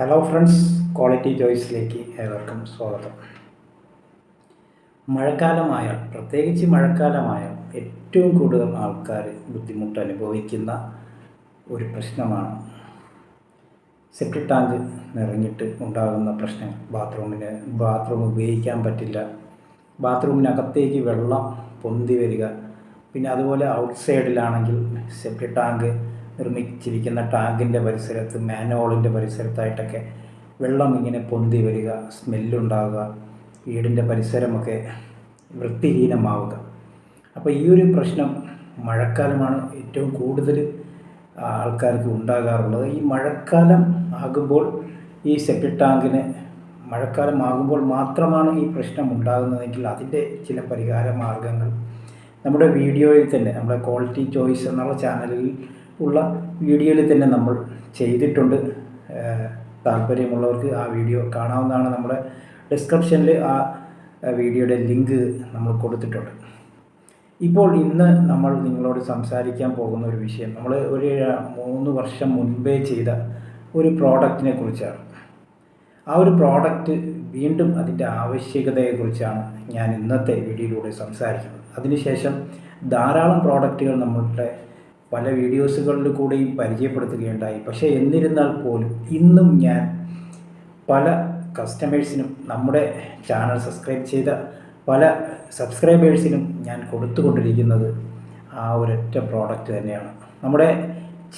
Hello friends quality ചോയ്സിലേക്ക് ഏവർക്കും സ്വാഗതം. മഴക്കാലമായാൽ പ്രത്യേകിച്ച് മഴക്കാലമായാൽ ഏറ്റവും കൂടുതൽ ആൾക്കാർ ബുദ്ധിമുട്ട് അനുഭവിക്കുന്ന ഒരു പ്രശ്നമാണ് സെപ്റ്റിക് ടാങ്ക് നിറഞ്ഞിട്ട് ഉണ്ടാകുന്ന പ്രശ്നം ബാത്റൂമിന് ബാത്റൂം ഉപയോഗിക്കാൻ പറ്റില്ല. ബാത്റൂമിനകത്തേക്ക് വെള്ളം പൊന്തി വരിക. പിന്നെ അതുപോലെ ഔട്ട് സൈഡിലാണെങ്കിൽ സെപ്റ്റിക് ടാങ്ക് നിർമ്മിച്ചിരിക്കുന്ന ടാങ്കിന്റെ പരിസരത്ത് മാനോളിന്റെ പരിസരത്തായിട്ടൊക്കെ വെള്ളം ഇങ്ങനെ പൊന്തി വരിക സ്മെല്ലുണ്ടാവുക വീടിന്റെ പരിസരമൊക്കെ വൃത്തിഹീനമാവുക. അപ്പോൾ ഈ ഒരു പ്രശ്നം മഴക്കാലമാണ് ഏറ്റവും കൂടുതൽ ആൾക്കാർക്ക് ഉണ്ടാകാറുള്ളത്. ഈ മഴക്കാലം ആകുമ്പോൾ ഈ സെപ്റ്റിക് ടാങ്കിന് മഴക്കാലം ആകുമ്പോൾ മാത്രമാണ് ഈ പ്രശ്നം ഉണ്ടാകുന്നതെങ്കിൽ അതിന്റെ ചില പരിഹാര മാർഗങ്ങൾ നമ്മുടെ വീഡിയോയിൽ തന്നെ നമ്മുടെ ക്വാളിറ്റി ചോയ്സ് എന്നുള്ള ചാനലിൽ ഉള്ള വീഡിയോയിൽ തന്നെ നമ്മൾ ചെയ്തിട്ടുണ്ട്. താല്പര്യമുള്ളവർക്ക് ആ വീഡിയോ കാണാവുന്നതാണ് നമ്മുടെ ഡിസ്ക്രിപ്ഷനിൽ ആ വീഡിയോയുടെ ലിങ്ക് നമ്മൾ കൊടുത്തിട്ടുണ്ട്. ഇപ്പോൾ ഇന്ന് നമ്മൾ നിങ്ങളോട് സംസാരിക്കാൻ പോകുന്ന ഒരു വിഷയം. നമ്മൾ ഒരു മൂന്ന് വർഷം മുൻപേ ചെയ്ത ഒരു പ്രോഡക്റ്റിനെ കുറിച്ചാണ്. ആ ഒരു പ്രോഡക്റ്റ് വീണ്ടും അതിന്റെ ആവശ്യകതയെക്കുറിച്ചാണ് ഞാൻ ഇന്നത്തെ വീഡിയോയിലൂടെ സംസാരിക്കുന്നത്. അതിനുശേഷം ധാരാളം പ്രോഡക്റ്റുകൾ നമ്മളുടെ പല വീഡിയോസുകളിൽ കൂടെയും പരിചയപ്പെടുത്തുകയുണ്ടായി. പക്ഷേ എന്നിരുന്നാൽ പോലും ഇന്നും ഞാൻ പല കസ്റ്റമേഴ്സിനും നമ്മുടെ ചാനൽ സബ്സ്ക്രൈബ് ചെയ്ത പല സബ്സ്ക്രൈബേഴ്സിനും ഞാൻ കൊടുത്തുകൊണ്ടിരിക്കുന്നത് ആ ഒരൊറ്റ പ്രോഡക്റ്റ് തന്നെയാണ്. നമ്മുടെ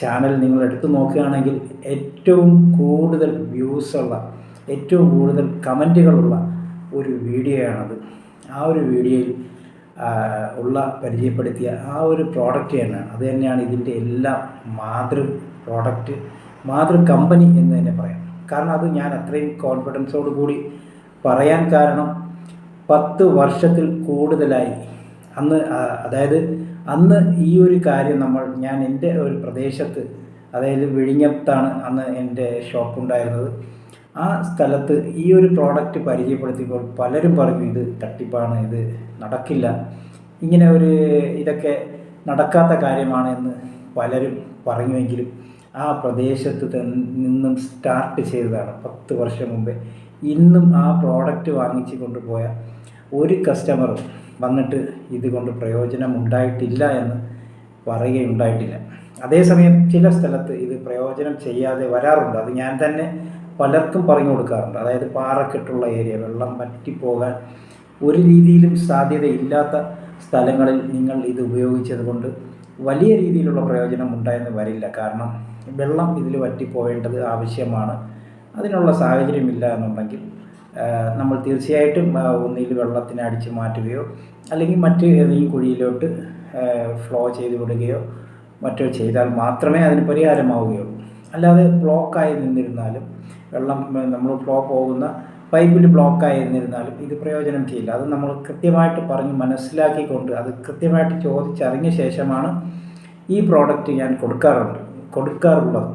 ചാനൽ നിങ്ങൾ എടുത്തു നോക്കുകയാണെങ്കിൽ ഏറ്റവും കൂടുതൽ വ്യൂസുള്ള ഏറ്റവും കൂടുതൽ കമന്റുകളുള്ള ഒരു വീഡിയോയാണത്. ആ ഒരു വീഡിയോയിൽ ഉള്ള പരിചയപ്പെടുത്തിയ ആ ഒരു പ്രോഡക്റ്റ് തന്നെയാണ് അത് തന്നെയാണ് ഇതിന്റെ എല്ലാം മാതൃ പ്രോഡക്റ്റ് മാതൃ കമ്പനി എന്ന് തന്നെ പറയാം. കാരണം അത് ഞാൻ അത്രയും കോൺഫിഡൻസോട് കൂടി പറയാൻ കാരണം പത്ത് വർഷത്തിൽ കൂടുതലായി അന്ന് അതായത് അന്ന് ഈ ഒരു കാര്യം നമ്മൾ ഞാൻ എന്റെ ഒരു പ്രദേശത്ത് അതായത് വിഴിഞ്ഞത്താണ് അന്ന് എന്റെ ഷോപ്പ് ഉണ്ടായിരുന്നത്. ആ സ്ഥലത്ത് ഈ ഒരു പ്രോഡക്റ്റ് പരിചയപ്പെടുത്തിയപ്പോൾ പലരും പറഞ്ഞു ഇത് തട്ടിപ്പാണ് ഇത് നടക്കില്ല. ഇങ്ങനെ ഒരു ഇതൊക്കെ നടക്കാത്ത കാര്യമാണ് എന്ന് പലരും പറഞ്ഞുവെങ്കിലും ആ പ്രദേശത്ത് നിന്നും സ്റ്റാർട്ട് ചെയ്തതാണ് പത്ത് വർഷം മുമ്പേ. ഇന്നും ആ പ്രോഡക്റ്റ് വാങ്ങിച്ചു കൊണ്ടുപോയ ഒരു കസ്റ്റമറും വന്നിട്ട് ഇതുകൊണ്ട് പ്രയോജനം ഉണ്ടായിട്ടില്ല എന്ന് പറയുകയുണ്ടായിട്ടില്ല. അതേസമയം ചില സ്ഥലത്ത് ഇത് പ്രയോജനം ചെയ്യാതെ വരാറുണ്ട്. അത് ഞാൻ തന്നെ പലർക്കും പറഞ്ഞു കൊടുക്കാറുണ്ട്. അതായത് പാറക്കെട്ടുള്ള ഏരിയ വെള്ളം വറ്റിപ്പോകാൻ ഒരു രീതിയിലും സാധ്യതയില്ലാത്ത സ്ഥലങ്ങളിൽ നിങ്ങൾ ഇത് ഉപയോഗിച്ചത് കൊണ്ട് വലിയ രീതിയിലുള്ള പ്രയോജനം ഉണ്ടായെന്ന് വരില്ല. കാരണം വെള്ളം ഇതിൽ വറ്റിപ്പോവേണ്ടത് ആവശ്യമാണ്. അതിനുള്ള സാഹചര്യമില്ല എന്നുണ്ടെങ്കിൽ നമ്മൾ തീർച്ചയായിട്ടും ഒന്നിൽ വെള്ളത്തിനെ അടിച്ച് മാറ്റുകയോ അല്ലെങ്കിൽ മറ്റ് ഏതെങ്കിലും കുഴിയിലോട്ട് ഫ്ലോ ചെയ്ത് വിടുകയോ മറ്റോ ചെയ്താൽ മാത്രമേ അതിന് പരിഹാരമാവുകയുള്ളൂ. അല്ലാതെ ബ്ലോക്കായി നിന്നിരുന്നാലും വെള്ളം നമ്മൾ ഫ്ലോ പോകുന്ന പൈപ്പിൽ ബ്ലോക്കായി നിന്നിരുന്നാലും ഇത് പ്രയോജനം ചെയ്യില്ല. അത് നമ്മൾ കൃത്യമായിട്ട് പറഞ്ഞ് മനസ്സിലാക്കിക്കൊണ്ട് അത് കൃത്യമായിട്ട് ചോദിച്ചറിഞ്ഞ ശേഷമാണ് ഈ പ്രോഡക്റ്റ് ഞാൻ കൊടുക്കാറുണ്ട് കൊടുക്കാറുള്ളത്.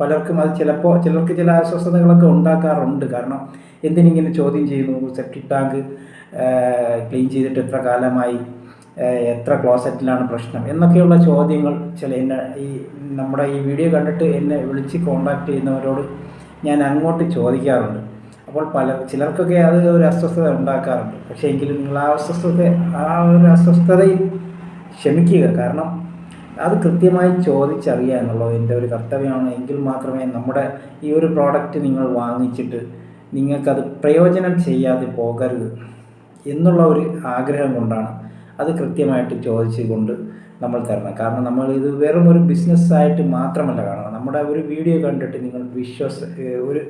പലർക്കും അത് ചിലപ്പോൾ ചിലർക്ക് ചില അസ്വസ്ഥതകളൊക്കെ ഉണ്ടാക്കാറുണ്ട്. കാരണം എന്തിനിങ്ങനെ ചോദ്യം ചെയ്യുന്നു? സെപ്റ്റിക് ടാങ്ക് ക്ലീൻ ചെയ്തിട്ട് എത്ര കാലമായി? എത്ര ക്ലോസറ്റിലാണ് പ്രശ്നം? എന്നൊക്കെയുള്ള ചോദ്യങ്ങൾ ചില എന്നെ ഈ നമ്മുടെ ഈ വീഡിയോ കണ്ടിട്ട് എന്നെ വിളിച്ച് കോണ്ടാക്ട് ചെയ്യുന്നവരോട് ഞാൻ അങ്ങോട്ട് ചോദിക്കാറുണ്ട്. അപ്പോൾ പല ചിലർക്കൊക്കെ അത് ഒരു അസ്വസ്ഥത ഉണ്ടാക്കാറുണ്ട്. പക്ഷേ എങ്കിലും നിങ്ങൾ ആ അസ്വസ്ഥത ആ ഒരു അസ്വസ്ഥതയിൽ ക്ഷമിക്കുക. കാരണം അത് കൃത്യമായി ചോദിച്ചറിയുക എന്നുള്ളത് എന്റെ ഒരു കർത്തവ്യമാണ്. എങ്കിൽ മാത്രമേ നമ്മുടെ ഈ ഒരു പ്രോഡക്റ്റ് നിങ്ങൾ വാങ്ങിച്ചിട്ട് നിങ്ങൾക്കത് പ്രയോജനം ചെയ്യാതെ പോകരുത് എന്നുള്ള ഒരു ആഗ്രഹം കൊണ്ടാണ് അത് കൃത്യമായിട്ട് ചോദിച്ചുകൊണ്ട് നമ്മൾ തരണം കാരണം നമ്മൾ ഇത് വെറും ഒരു ബിസിനസ്സായിട്ട് മാത്രമല്ല കാണുന്നത്. നമ്മുടെ ഒരു വീഡിയോ കണ്ടിട്ട് നിങ്ങൾ വിശ്വാസ ഒരു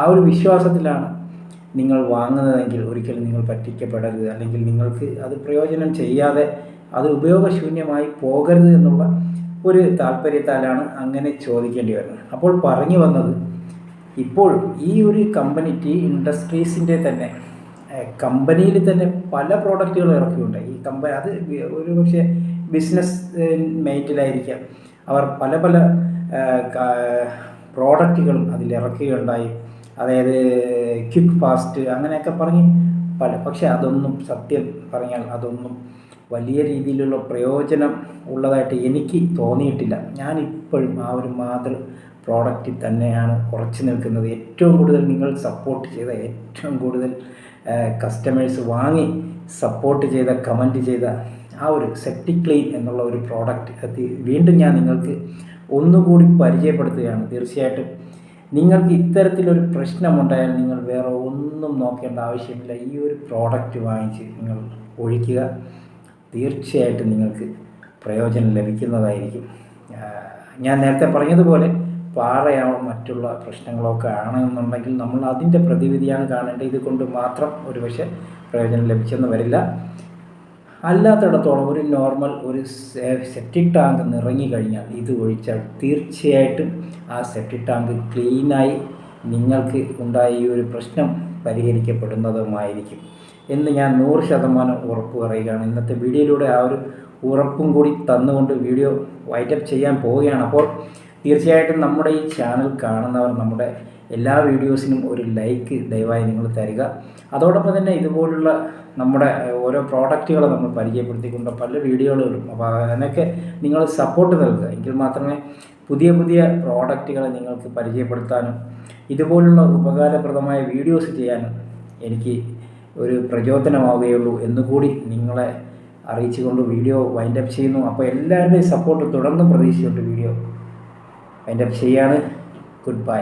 ആ ഒരു വിശ്വാസത്തിലാണ് നിങ്ങൾ വാങ്ങുന്നതെങ്കിൽ ഒരിക്കലും നിങ്ങൾ പറ്റിക്കപ്പെടരുത്. അല്ലെങ്കിൽ നിങ്ങൾക്ക് അത് പ്രയോജനം ചെയ്യാതെ അത് ഉപയോഗശൂന്യമായി പോകരുത് എന്നുള്ള ഒരു താല്പര്യത്താലാണ് അങ്ങനെ ചോദിക്കേണ്ടി വരുന്നത്. അപ്പോൾ പറഞ്ഞു വന്നത് ഇപ്പോൾ ഈ ഒരു കമ്പനി ടി ഇൻഡസ്ട്രീസിന്റെ തന്നെ കമ്പനിയിൽ തന്നെ പല പ്രോഡക്റ്റുകൾ ഇറക്കിയുണ്ട് ഈ കമ്പനി അത് ഒരു പക്ഷേ ബിസിനസ് മേറ്റിലായിരിക്കാം അവർ പല പല പ്രോഡക്റ്റുകളും അതിൽ ഇറക്കുകയുണ്ടായി. അതായത് ക്വിക്ക് ഫാസ്റ്റ് അങ്ങനെയൊക്കെ പറഞ്ഞ് പല പക്ഷേ അതൊന്നും സത്യം പറഞ്ഞാൽ അതൊന്നും വലിയ രീതിയിലുള്ള പ്രയോജനം ഉള്ളതായിട്ട് എനിക്ക് തോന്നിയിട്ടില്ല. ഞാനിപ്പോഴും ആ ഒരു മാതൃ പ്രോഡക്റ്റിൽ തന്നെയാണ് കുറച്ച് നിൽക്കുന്നത്. ഏറ്റവും കൂടുതൽ നിങ്ങൾ സപ്പോർട്ട് ചെയ്ത ഏറ്റവും കൂടുതൽ കസ്റ്റമേഴ്സ് വാങ്ങി സപ്പോർട്ട് ചെയ്ത കമന്റ് ചെയ്ത ആ ഒരു സെപ്റ്റിക് ക്ലീൻ എന്നുള്ള ഒരു പ്രോഡക്റ്റ് വീണ്ടും ഞാൻ നിങ്ങൾക്ക് ഒന്നുകൂടി പരിചയപ്പെടുത്തുകയാണ്. തീർച്ചയായിട്ടും നിങ്ങൾക്ക് ഇത്തരത്തിലൊരു പ്രശ്നമുണ്ടായാൽ നിങ്ങൾ വേറെ ഒന്നും നോക്കേണ്ട ആവശ്യമില്ല. ഈ ഒരു പ്രോഡക്റ്റ് വാങ്ങിച്ച് നിങ്ങൾ ഒഴിക്കുക. തീർച്ചയായിട്ടും നിങ്ങൾക്ക് പ്രയോജനം ലഭിക്കുന്നതായിരിക്കും. ഞാൻ നേരത്തെ പറഞ്ഞതുപോലെ പാറയോ മറ്റുള്ള പ്രശ്നങ്ങളൊക്കെ ആണെന്നുണ്ടെങ്കിൽ നമ്മൾ അതിന്റെ പ്രതിവിധിയാണ് കാണേണ്ടത്. ഇതുകൊണ്ട് മാത്രം ഒരുപക്ഷെ പ്രയോജനം ലഭിച്ചെന്ന് വരില്ല. അല്ലാത്തിടത്തോളം ഒരു നോർമൽ ഒരു സെപ്റ്റിക് ടാങ്ക് നിറങ്ങി കഴിഞ്ഞാൽ ഇത് ഒഴിച്ചാൽ തീർച്ചയായിട്ടും ആ സെപ്റ്റിക് ടാങ്ക് ക്ലീനായി നിങ്ങൾക്ക് ഉണ്ടായ ഈ ഒരു പ്രശ്നം പരിഹരിക്കപ്പെടുന്നതുമായിരിക്കും. എന്ന് ഞാൻ നൂറ് ശതമാനം ഉറപ്പ് പറയുകയാണ്. ഇന്നത്തെ വീഡിയോയിലൂടെ ആ ഒരു ഉറപ്പും കൂടി തന്നുകൊണ്ട് വീഡിയോ വൈറ്റപ്പ് ചെയ്യാൻ പോവുകയാണ്. അപ്പോൾ തീർച്ചയായിട്ടും നമ്മുടെ ഈ ചാനൽ കാണുന്നവർ നമ്മുടെ എല്ലാ വീഡിയോസിനും ഒരു ലൈക്ക് ദയവായി നിങ്ങൾ തരിക. അതോടൊപ്പം തന്നെ ഇതുപോലുള്ള നമ്മുടെ ഓരോ പ്രോഡക്റ്റുകൾ നമ്മൾ പരിചയപ്പെടുത്തിക്കൊണ്ട് പല വീഡിയോകളും അപ്പോൾ അതിനൊക്കെ നിങ്ങൾ സപ്പോർട്ട് നൽകുക. എങ്കിൽ മാത്രമേ പുതിയ പുതിയ പ്രോഡക്റ്റുകളെ നിങ്ങൾക്ക് പരിചയപ്പെടുത്താനും ഇതുപോലുള്ള ഉപകാരപ്രദമായ വീഡിയോസ് ചെയ്യാനും എനിക്ക് ഒരു പ്രചോദനമാവുകയുള്ളൂ എന്നുകൂടി നിങ്ങളെ അറിയിച്ചുകൊണ്ട് വീഡിയോ വൈൻഡപ്പ് ചെയ്യുന്നു. അപ്പോൾ എല്ലാവരുടെയും സപ്പോർട്ട് തുടർന്നും പ്രതീക്ഷിച്ചുകൊണ്ട് വീഡിയോ വൈൻഡപ്പ് ശരിയാണ്. Good bye